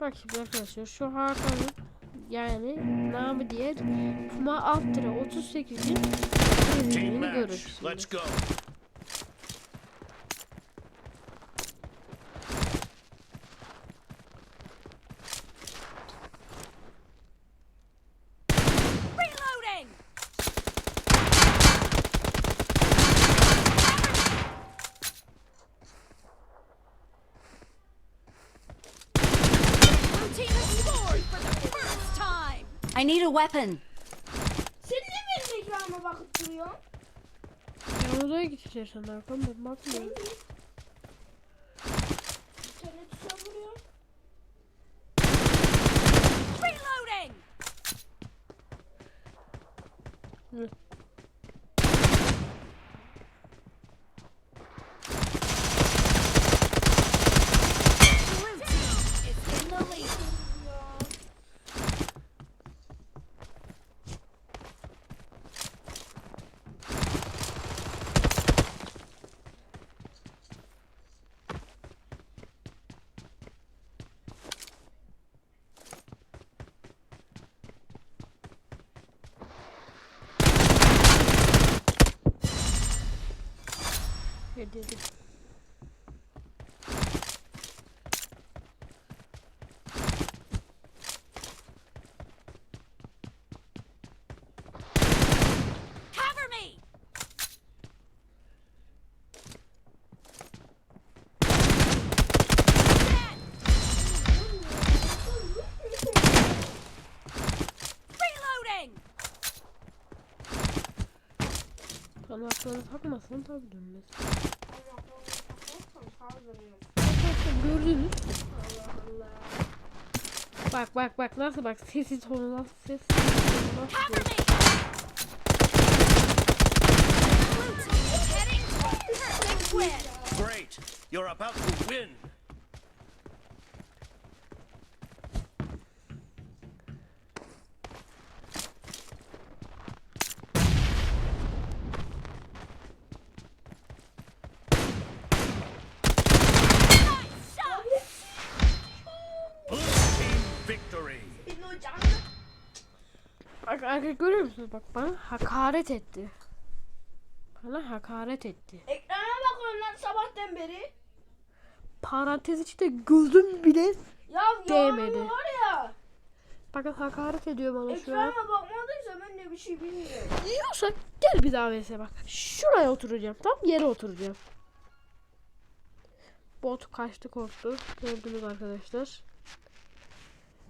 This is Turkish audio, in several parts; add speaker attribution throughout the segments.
Speaker 1: Bak şimdi arkadaşlar şu Hakan'ın yani namı diğer Puma Altra 38'in
Speaker 2: Team
Speaker 1: ürününü
Speaker 3: I need a weapon.
Speaker 4: Sen niye benim ekrana bakıp duruyorsun?
Speaker 1: Ya odaya gideceksin Hakan ben bakmıyorum.
Speaker 4: İnternet tuşa vuruyor.
Speaker 3: Reloading!
Speaker 1: Ne dedim? Kanatları takmasan tabii dönmez.
Speaker 4: Ama kafamı kaldırıyor.
Speaker 1: Arkadaşlar gördünüz.
Speaker 4: Allah Allah.
Speaker 1: Bak bak bak nasıl bak sesi tonu nasıl ses tonu nasıl
Speaker 3: Cover
Speaker 1: diyor.
Speaker 3: me! Blue team is heading to a perfect win!
Speaker 2: Great. You're about to win.
Speaker 1: Bak arkadaşlar görüyor musunuz bak bana hakaret etti. Bana hakaret etti.
Speaker 4: Ekrana bakıyorum lan sabahtan beri.
Speaker 1: Parantez içinde gözüm bile
Speaker 4: Ya
Speaker 1: Değmedi.
Speaker 4: yalan var ya.
Speaker 1: bakın hakaret ediyor bana şu an.
Speaker 4: Ekrana bakmadıysa ben de bir şey bilmiyorum.
Speaker 1: Yiyorsa gel bir daha vs bak. Şuraya oturacağım. Tam yere oturacağım. Bot kaçtı korktu. Gördünüz arkadaşlar.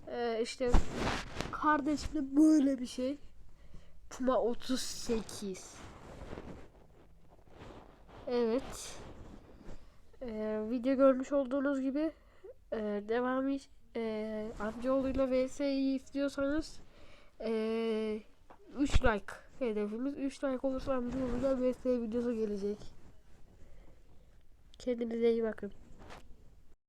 Speaker 1: Ee, işte kardeşimde böyle bir şey. Puma 38. Evet. Ee, video görmüş olduğunuz gibi e, devamı e, amcaoğluyla vs'yi istiyorsanız e, 3 like hedefimiz. 3 like olursa amcaoğluyla vs videosu gelecek. Kendinize iyi bakın.